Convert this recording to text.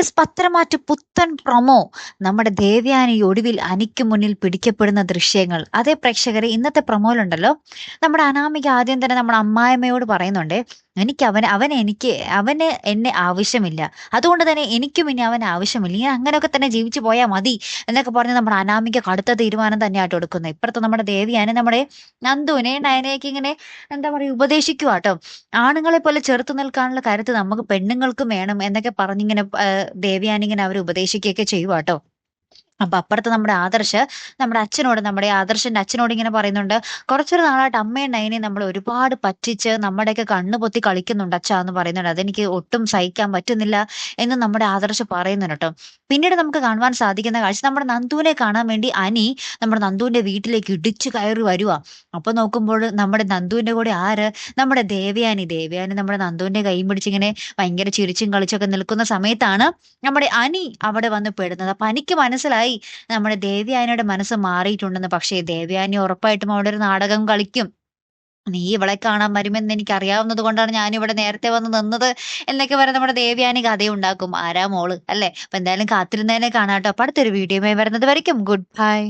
S പത്രമാറ്റ് പുത്തൻ promo നമ്മുടെ ദേവ്യാനി ഒടുവിൽ അനിക്ക് മുന്നിൽ പിടിക്കപ്പെടുന്ന ദൃശ്യങ്ങൾ. അതേ പ്രേക്ഷകരെ ഇന്നത്തെ പ്രൊമോയിലുണ്ടല്ലോ. നമ്മുടെ അനാമിക ആദ്യം തന്നെ നമ്മുടെ അമ്മായിമ്മയോട് പറയുന്നുണ്ട് എനിക്ക് അവൻ അവൻ എനിക്ക് അവന് എന്നെ ആവശ്യമില്ല. അതുകൊണ്ട് തന്നെ എനിക്കും ഇനി അവൻ ആവശ്യമില്ല. ഇങ്ങനെ അങ്ങനെയൊക്കെ തന്നെ ജീവിച്ചു പോയാൽ മതി എന്നൊക്കെ പറഞ്ഞ് നമ്മുടെ അനാമിക കടുത്ത തീരുമാനം തന്നെയായിട്ട് എടുക്കുന്നത് ഇപ്പുറത്ത് നമ്മുടെ ദേവിയാണ് നമ്മുടെ നന്ദുവിനെ നയനയൊക്കെ ഇങ്ങനെ എന്താ പറയുക ഉപദേശിക്കുക കേട്ടോ. ആണുങ്ങളെ പോലെ ചെറുത്തു നിൽക്കാനുള്ള കാര്യത്തിൽ നമുക്ക് പെണ്ണുങ്ങൾക്കും വേണം എന്നൊക്കെ പറഞ്ഞിങ്ങനെ ദേവിയാനിങ്ങനെ അവർ ഉപദേശിക്കുകയൊക്കെ ചെയ്യുക കേട്ടോ. അപ്പൊ അപ്പുറത്ത് നമ്മുടെ ആദർശ് നമ്മുടെ അച്ഛനോട് നമ്മുടെ ആദർശന്റെ അച്ഛനോട് ഇങ്ങനെ പറയുന്നുണ്ട് കുറച്ചൊരു നാളായിട്ട് അമ്മയും നയനെയും നമ്മൾ ഒരുപാട് പറ്റിച്ച് നമ്മുടെയൊക്കെ കണ്ണു പൊത്തി കളിക്കുന്നുണ്ട് അച്ഛ എന്ന് പറയുന്നുണ്ട്. അതെനിക്ക് ഒട്ടും സഹിക്കാൻ പറ്റുന്നില്ല എന്ന് നമ്മുടെ ആദർശ് പറയുന്നുണ്ട് കേട്ടോ. പിന്നീട് നമുക്ക് കാണുവാൻ സാധിക്കുന്ന കാഴ്ച നമ്മുടെ നന്ദുവിനെ കാണാൻ വേണ്ടി അനി നമ്മുടെ നന്ദുവിന്റെ വീട്ടിലേക്ക് ഇടിച്ചു കയറി വരുക അപ്പൊ നോക്കുമ്പോൾ നമ്മുടെ നന്ദുവിന്റെ കൂടെ ആര്? നമ്മുടെ ദേവയാനി. ദേവയാനി നമ്മുടെ നന്ദുവിന്റെ കൈയും പിടിച്ചിങ്ങനെ ഭയങ്കര ചിരിച്ചും കളിച്ചൊക്കെ നിൽക്കുന്ന സമയത്താണ് നമ്മുടെ അനി അവിടെ വന്ന് പെടുന്നത്. അപ്പൊ അനിക്ക് മനസ്സിലായി നമ്മുടെ ദേവ്യാനിയുടെ മനസ്സ് മാറിയിട്ടുണ്ടെന്ന്. പക്ഷേ ദേവ്യാനി ഉറപ്പായിട്ടും അവിടെ ഒരു നാടകം കളിക്കും. നീ ഇവളെ കാണാൻ വരുമെന്ന് എനിക്ക് അറിയാവുന്നത് കൊണ്ടാണ് ഞാൻ ഇവിടെ നേരത്തെ വന്ന് നിന്നത് എന്നൊക്കെ പറഞ്ഞ് നമ്മുടെ ദേവയാനി കഥയുണ്ടാക്കും. ആരാ മോൾ? അല്ലെ? അപ്പൊ എന്തായാലും കാത്തിരുന്നതിനെ കാണാട്ടോ അപ്പൊ അടുത്തൊരു വീഡിയോ വരുന്നത് വരയ്ക്കും. Good bye